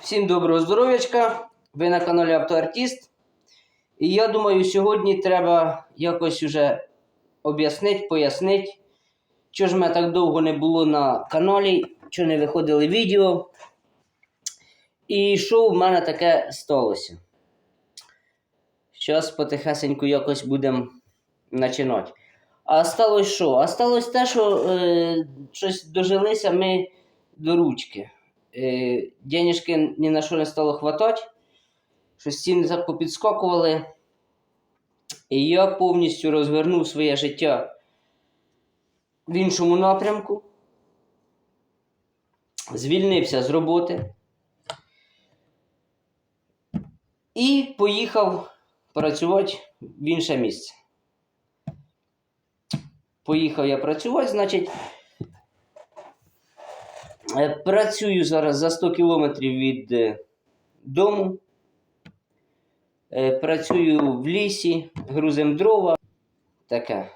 Всім доброго здоров'ячка! Ви на каналі Автоартіст. І я думаю, сьогодні треба якось уже об'яснити, пояснити, що ж мене так довго не було на каналі, що не виходили відео. І що в мене таке сталося. Зараз потихесеньку якось будемо починати. А сталося що? А сталося те, що е, щось дожилися ми до ручки. Е, денежки ні на що не стало хватати. Щось ціни так попідскакували. І я повністю розвернув своє життя в іншому напрямку. Звільнився з роботи. І поїхав працювати в інше місце. Поїхав я працювати, значить, працюю зараз за 100 кілометрів від е, дому. Е, Працюю в лісі, грузим дрова. Таке.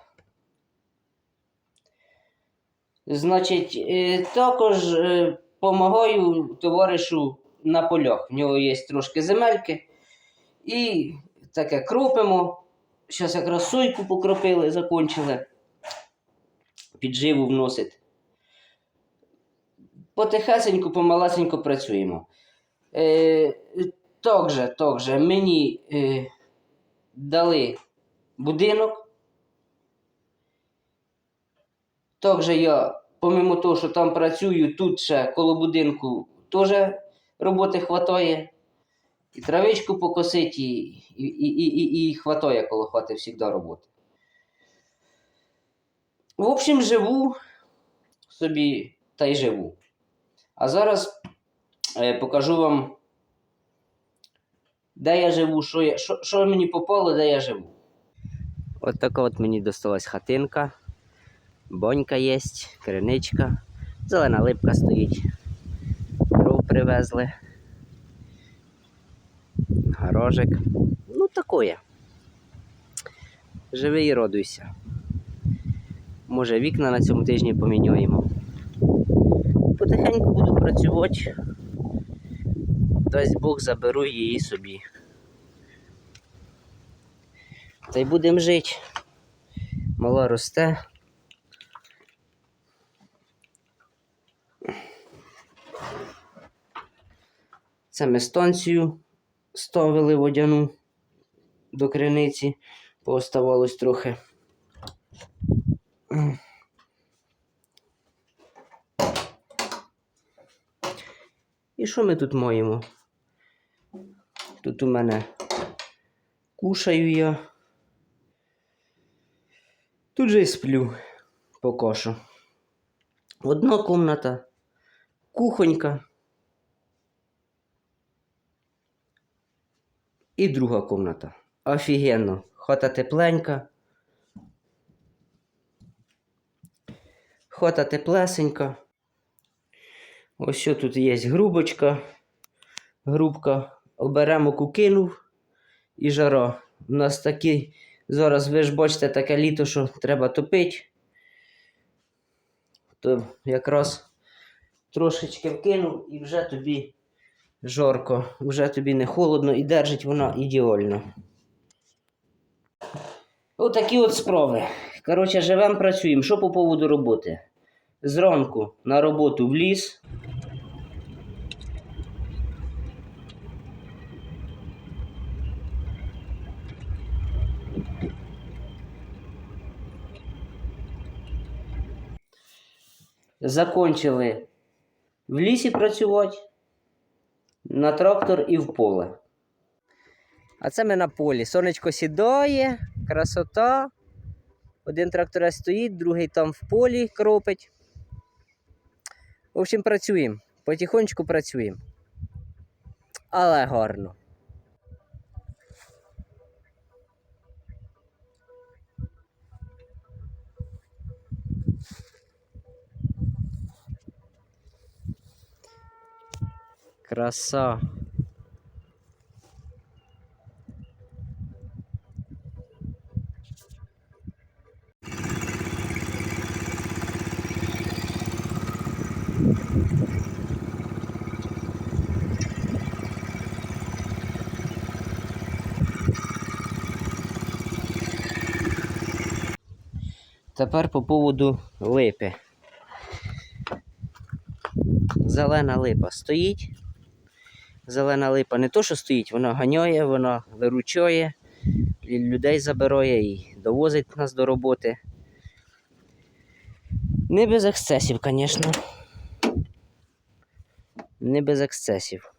Значить, е, також допомагаю товаришу на полях. В нього є трошки земельки. І таке кропимо. Зараз якраз сойку покропили, закончили. Підживу вносить. Потихесеньку, помалесенько працюємо. Е, також, також мені е, дали будинок. Також я, помимо того, що там працюю, тут ще коло будинку теж роботи хватає. І травичку покосити, і, і, і, і, і хватає коло хати завжди роботи. В общем, живу собі та й живу. А зараз е, покажу вам, де я живу, що, я, що, що мені попало, де я живу. От така от мені досталась хатинка. Бонька є, криничка, зелена липка стоїть. Дров привезли. Гаражик. Ну, такое. Живи і радуйся. Може вікна на цьому тижні поміняємо. Потихеньку буду працювати. Дасть Бог заберу її собі. Та й будемо жити. Мала росте. Це ми станцію ставили водяну до криниці, пооставалось трохи. І що ми тут маємо? Тут у мене кушаю я. Тут же і сплю поки що. Одна кімната, кухонька. І друга кімната. Офігенно. Хата тепленька. Хата теплесенька. Ось тут є грубочка. Грубка. Оберемок кинув і жара. У нас такий, зараз ви ж бачите таке літо, що треба топити. То якраз трошечки вкинув і вже тобі жарко, вже тобі не холодно і держить вона ідеально. Отакі от справи. Коротше, живемо, працюємо. Що по поводу роботи? Зранку на роботу в ліс. Закончили в лісі працювати, на трактор і в поле. А це ми на полі. Сонечко сідає, красота. Один тракторець стоїть, другий там в полі кропить. В общем, працюємо. Потихонечку працюємо. Але гарно. Краса. Тепер по поводу липи. Зелена липа стоїть. Зелена липа не то, що стоїть, вона ганяє, вона виручує, людей забирає і довозить нас до роботи. Не без ексцесів, звісно. Не без ексцесів.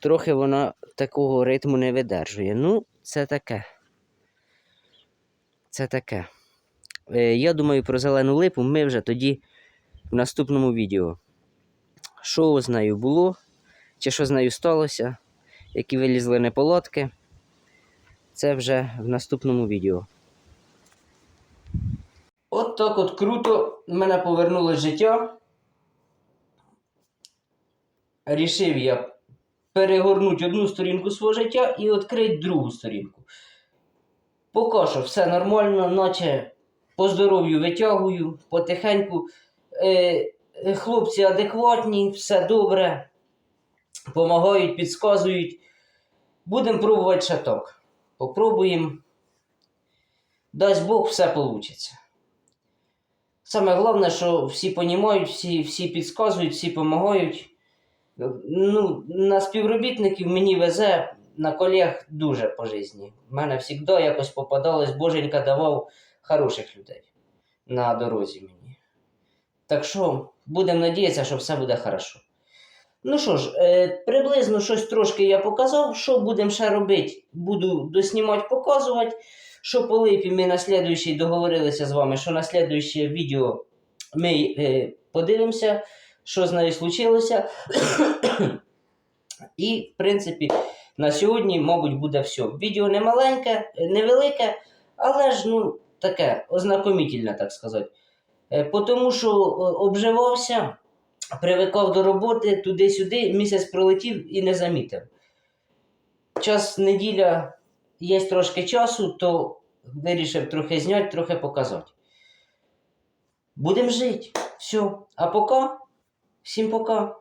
Трохи вона такого ритму не видержує. Ну, це таке. Це таке. Е, я думаю, про зелену липу ми вже тоді в наступному відео. Що з нею було, чи що з нею сталося, які вилізли неполадки. Це вже в наступному відео. От так от круто мене повернулось життя. Рішив я перегорнути одну сторінку свого життя і відкрити другу сторінку. Поки що все нормально, наче по здоров'ю витягую, потихеньку. Е, е, хлопці адекватні, все добре. Помагають, підказують. Будемо пробувати так. Попробуємо. Дасть Бог, все вийде. Саме головне, що всі понімають, всі, всі підказують, всі допомагають. Ну, на співробітників мені везе, на колег дуже по житті. В мене завжди якось попадалось, Боженька давав хороших людей на дорозі мені. Так що, будемо надіятися, що все буде хорошо. Ну що ж, е, приблизно щось трошки я показав. Що будемо ще робити? Буду доснімати, показувати. Що по липі ми на слідуючий договорилися з вами, що на слідуюче відео ми е, подивимося, що з нею случилося. І, в принципі, на сьогодні, мабуть, буде все. Відео не маленьке, невелике, але ж, ну, таке, ознакомітельне, так сказати. Е, Тому що е, обживався, привикав до роботи туди-сюди, місяць пролетів і не замітив. Час неділя є трошки часу, то вирішив трохи зняти, трохи показати. Будемо жити. Все. А поки, всім пока.